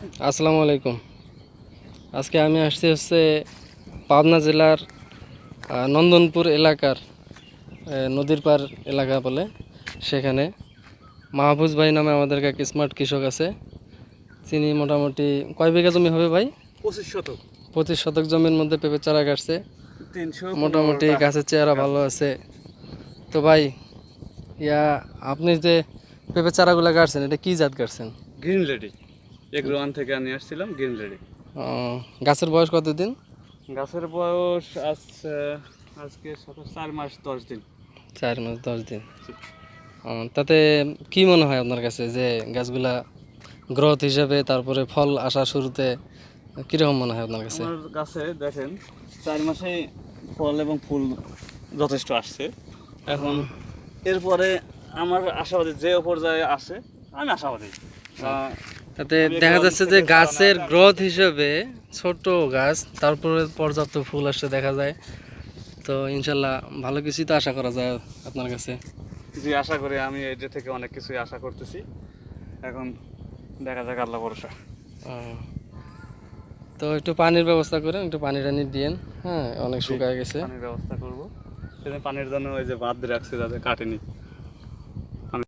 আসসালামু আলাইকুম। আজকে আমি আসছি হচ্ছে পাবনা জেলার নন্দনপুর এলাকার নদীর পার এলাকা বলে সেখানে। মাহফুজ ভাই নামে আমাদের এক স্মার্ট কৃষক আছে। তিনি মোটামুটি কয় বিঘা জমি হবে ভাই? পঁচিশ শতক। পঁচিশ শতক জমির মধ্যে পেঁপে চারা কাটছে। মোটামুটি গাছের চেহারা ভালো আছে। তো ভাই ইয়া আপনি যে পেঁপে চারাগুলো কাটছেন এটা কি জাত কাটছেন? Green lady. এগ্রো ওয়ান থেকে নিয়ে আসছিলাম গ্রিন ও, গাছের বয়স কতদিন? গাছের বয়স আজ আজকে চার মাস দশ দিন। চার মাস দশ দিন। তাতে কি মনে হয় আপনার কাছে যে গাছগুলা গ্রোথ হিসাবে তারপরে ফল আসা শুরুতে কীরকম মনে হয় আপনার কাছে? আমার গাছে দেখেন চার মাসে ফল এবং ফুল যথেষ্ট আসছে। এখন এরপরে আমার আশাবাদী যে পর্যায়ে আসে আমি আশাবাদী। তাতে দেখা যাচ্ছে যে গাছের গ্রোথ হিসেবে ছোট গাছ তারপরে পর্যাপ্ত ফুল আসছে দেখা যায়। তো ইনশাল্লাহ ভালো কিছুই তো আশা করা যায় আপনার কাছে। জি আশা করি আমি এটা থেকে অনেক কিছুই আশা করতেছি। এখন দেখা যাক আল্লাহ ভরসা। তো একটু পানির ব্যবস্থা করেন একটু পানি টানি দিয়েন। হ্যাঁ অনেক শুকায় গেছে। পানির ব্যবস্থা করব। পানির জন্য ওই যে বাদ রাখছে যাতে কাটেনি।